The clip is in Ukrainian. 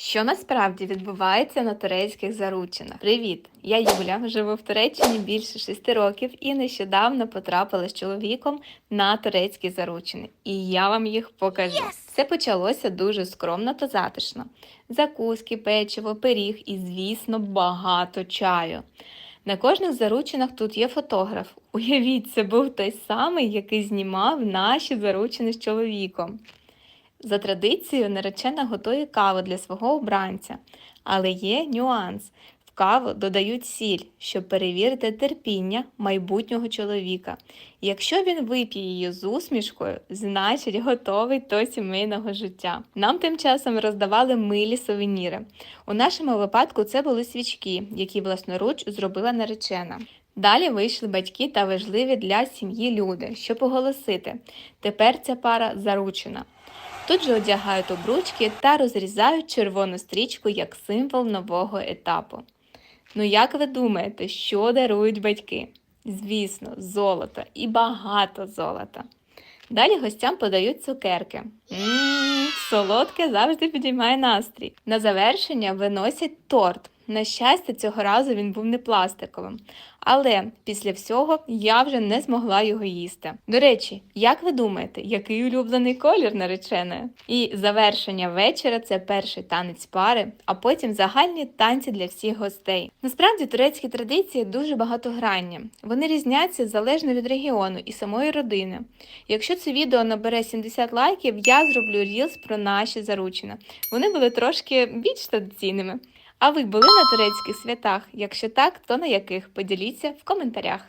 Що насправді відбувається на турецьких заручинах? Привіт! Я Юля, живу в Туреччині більше шести років і нещодавно потрапила з чоловіком на турецькі заручини. І я вам їх покажу. Все почалося дуже скромно та затишно. Закуски, печиво, пиріг і, звісно, багато чаю. На кожних заручинах тут є фотограф. Уявіть, це був той самий, який знімав наші заручини з чоловіком. За традицією, наречена готує каву для свого обранця, але є нюанс. В каву додають сіль, щоб перевірити терпіння майбутнього чоловіка. Якщо він вип'є її з усмішкою, значить готовий до сімейного життя. Нам тим часом роздавали милі сувеніри. У нашому випадку це були свічки, які власноруч зробила наречена. Далі вийшли батьки та важливі для сім'ї люди, щоб оголосити: тепер ця пара заручена. Тут же одягають обручки та розрізають червону стрічку як символ нового етапу. Ну як ви думаєте, що дарують батьки? Звісно, золото і багато золота. Далі гостям подають цукерки. Ммм, солодке завжди підіймає настрій. На завершення виносять торт. На щастя, цього разу він був не пластиковим. Але після всього я вже не змогла його їсти. До речі, як ви думаєте, який улюблений колір нареченої? І завершення вечора це перший танець пари, а потім загальні танці для всіх гостей. Насправді турецькі традиції дуже багатогранні. Вони різняться залежно від регіону і самої родини. Якщо це відео набере 70 лайків, я зроблю рілс про наші заручини. Вони були трошки більш традиційними. А ви були на турецьких святах? Якщо так, то на яких? Поділіться в коментарях.